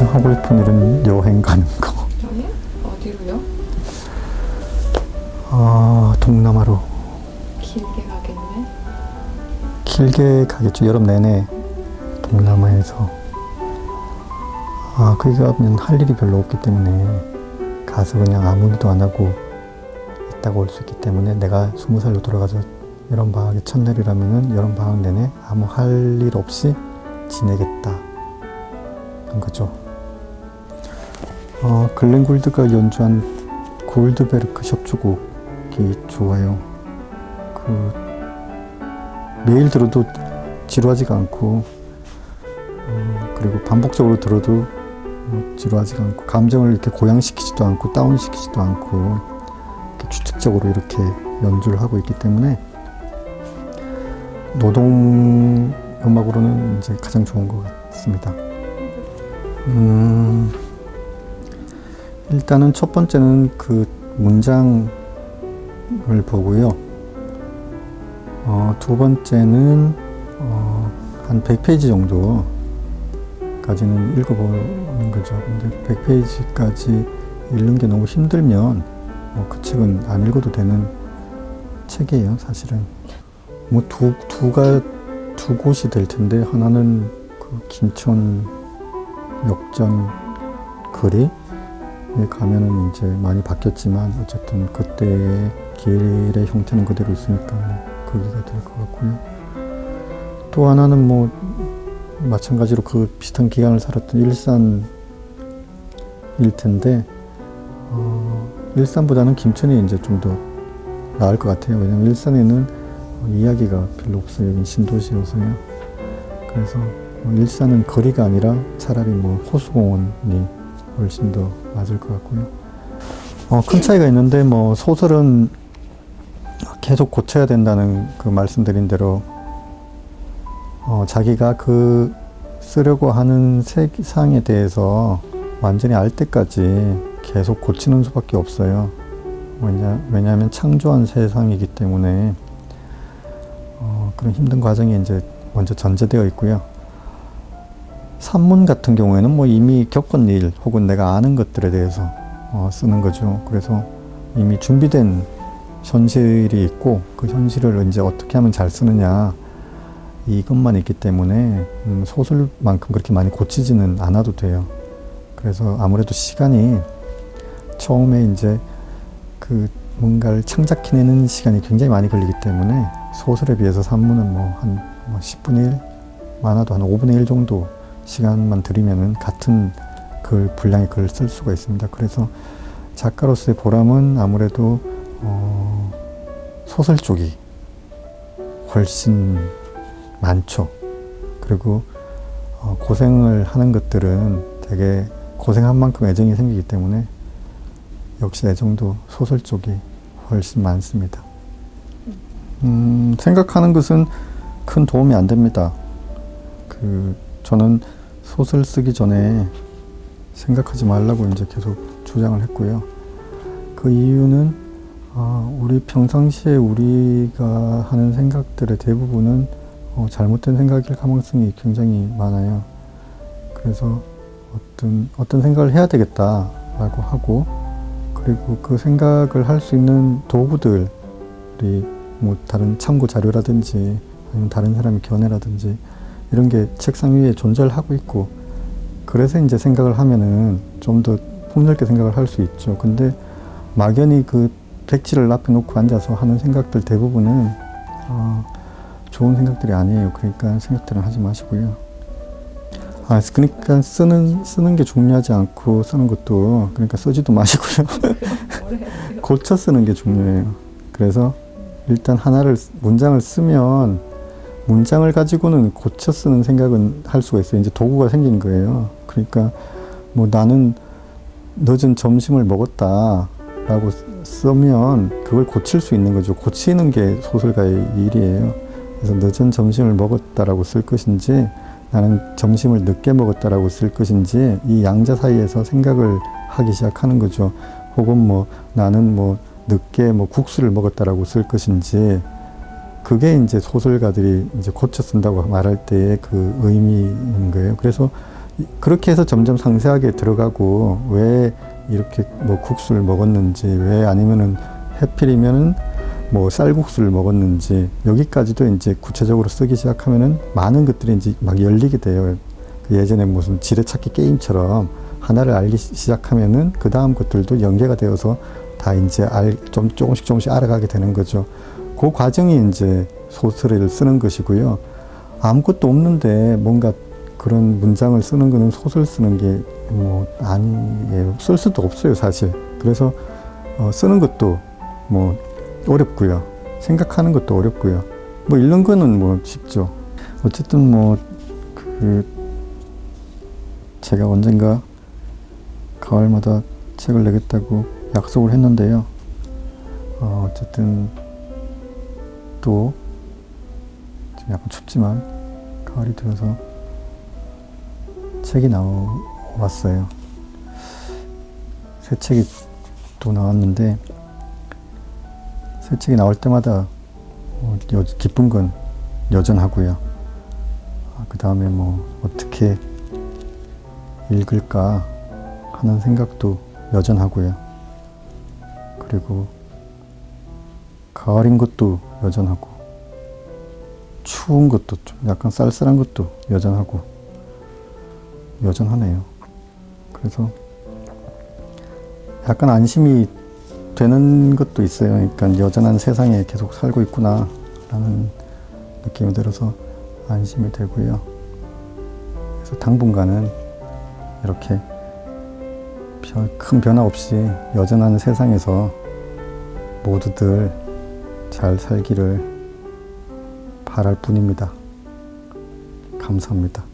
가장 하고 싶은 일은 여행 가는 거. 여행? 어디로요? 아, 동남아로 길게 가겠네. 길게 가겠죠. 여름 내내 동남아에서. 아, 거기 가면 할 일이 별로 없기 때문에 가서 그냥 아무 일도 안 하고 있다가 올 수 있기 때문에 내가 스무 살로 돌아가서 여름 방학의 첫날이라면은 여름 방학 내내 아무 할 일 없이 지내겠다. 한 거죠. 어, 글렌 골드가 연주한 골드베르크 협주곡이 좋아요. 그 매일 들어도 지루하지가 않고 어, 그리고 반복적으로 들어도 어, 지루하지가 않고 감정을 이렇게 고양시키지도 않고 다운시키지도 않고 이렇게 규칙적으로 이렇게 연주를 하고 있기 때문에 노동 음악으로는 이제 가장 좋은 것 같습니다. 음, 일단은 첫 번째는 그 문장을 보고요. 어, 두 번째는 어, 한 100페이지 정도까지는 읽어보는 거죠. 근데 100페이지까지 읽는 게 너무 힘들면 뭐 그 책은 안 읽어도 되는 책이에요, 사실은. 뭐 두, 두가 두 곳이 될 텐데 하나는 그 김천 역전 거리에 가면은 이제 많이 바뀌었지만 어쨌든 그때의 길의 형태는 그대로 있으니까 뭐 거기가 될 것 같고요. 또 하나는 뭐 마찬가지로 그 비슷한 기간을 살았던 일산일 텐데 어, 일산보다는 김천이 이제 좀 더 나을 것 같아요. 왜냐면 일산에는 이야기가 별로 없어요. 여긴 신도시여서요. 그래서 뭐 일산은 거리가 아니라 차라리 뭐 호수공원이 훨씬 더 맞을 것 같고요. 어, 큰 차이가 있는데 뭐 소설은 계속 고쳐야 된다는 그 말씀드린 대로 어, 자기가 그 쓰려고 하는 색상에 대해서 완전히 알 때까지 계속 고치는 수밖에 없어요. 왜냐, 왜냐하면 창조한 세상이기 때문에 어, 그런 힘든 과정이 이제 먼저 전제되어 있고요. 산문 같은 경우에는 뭐 이미 겪은 일 혹은 내가 아는 것들에 대해서 어, 쓰는 거죠. 그래서 이미 준비된 현실이 있고 그 현실을 이제 어떻게 하면 잘 쓰느냐 이것만 있기 때문에 음, 소설만큼 그렇게 많이 고치지는 않아도 돼요. 그래서 아무래도 시간이 처음에 이제 그 뭔가를 창작해내는 시간이 굉장히 많이 걸리기 때문에 소설에 비해서 산문은 뭐한 뭐 10분의 1 많아도 한 5분의 1 정도 시간만 들이면은 같은 글 분량의 글을 쓸 수가 있습니다. 그래서 작가로서의 보람은 아무래도 어, 소설 쪽이 훨씬 많죠. 그리고 어, 고생을 하는 것들은 되게 고생한 만큼 애정이 생기기 때문에 역시 애정도 소설 쪽이 훨씬 많습니다. 음, 생각하는 것은 큰 도움이 안 됩니다. 그 저는 소설 쓰기 전에 생각하지 말라고 이제 계속 주장을 했고요. 그 이유는 아, 우리 평상시에 우리가 하는 생각들의 대부분은 어, 잘못된 생각일 가능성이 굉장히 많아요. 그래서 어떤 어떤 생각을 해야 되겠다라고 하고 그리고 그 생각을 할 수 있는 도구들이 뭐 다른 참고 자료라든지 아니면 다른 사람의 견해라든지 이런 게 책상 위에 존재를 하고 있고 그래서 이제 생각을 하면은 좀 더 폭넓게 생각을 할 수 있죠. 근데 막연히 그 백지를 앞에 놓고 앉아서 하는 생각들 대부분은 어, 좋은 생각들이 아니에요. 그러니까 생각들은 하지 마시고요. 아, 그러니까 쓰는 쓰는 게 중요하지 않고 쓰는 것도 그러니까 쓰지도 마시고요. 고쳐 쓰는 게 중요해요. 그래서 일단 하나를 문장을 쓰면 문장을 가지고는 고쳐 쓰는 생각은 할 수가 있어요. 이제 도구가 생긴 거예요. 그러니까 뭐 나는 늦은 점심을 먹었다 라고 쓰면 그걸 고칠 수 있는 거죠. 고치는 게 소설가의 일이에요. 그래서 늦은 점심을 먹었다라고 쓸 것인지 나는 점심을 늦게 먹었다라고 쓸 것인지 이 양자 사이에서 생각을 하기 시작하는 거죠. 혹은 뭐 나는 뭐 늦게 뭐 국수를 먹었다라고 쓸 것인지 그게 이제 소설가들이 이제 고쳐 쓴다고 말할 때의 그 의미인 거예요. 그래서 이- 그렇게 해서 점점 상세하게 들어가고 왜 이렇게 뭐 국수를 먹었는지 왜 아니면은 해필이면은 뭐 쌀국수를 먹었는지 여기까지도 이제 구체적으로 쓰기 시작하면은 많은 것들이 이제 막 열리게 돼요. 그 예전에 무슨 지뢰찾기 게임처럼 하나를 알기 시- 시작하면은 그 다음 것들도 연계가 되어서 다 이제 알, 좀 조금씩 조금씩 알아가게 되는 거죠. 그 과정이 이제 소설을 쓰는 것이고요. 아무것도 없는데 뭔가 그런 문장을 쓰는 거는 소설 쓰는 게 뭐 아니에요. 쓸 수도 없어요, 사실. 그래서 어, 쓰는 것도 뭐 어렵고요. 생각하는 것도 어렵고요. 뭐 이런 거는 뭐 쉽죠. 어쨌든 뭐 그 제가 언젠가 가을마다 책을 내겠다고 약속을 했는데요. 어, 어쨌든 또 지금 약간 춥지만 가을이 되어서 책이 나왔어요. 새 책이 또 나왔는데 새 책이 나올 때마다 어, 여- 기쁜 건 여전하고요. 그 다음에 뭐 어떻게 읽을까 하는 생각도 여전하고요. 그리고 가을인 것도 여전하고 추운 것도 좀 약간 쌀쌀한 것도 여전하고 여전하네요. 그래서 약간 안심이 되는 것도 있어요. 그러니까 여전한 세상에 계속 살고 있구나라는 느낌이 들어서 안심이 되고요. 그래서 당분간은 이렇게 별큰 변화 없이 여전한 세상에서 모두들 잘 살기를 바랄 뿐입니다. 감사합니다.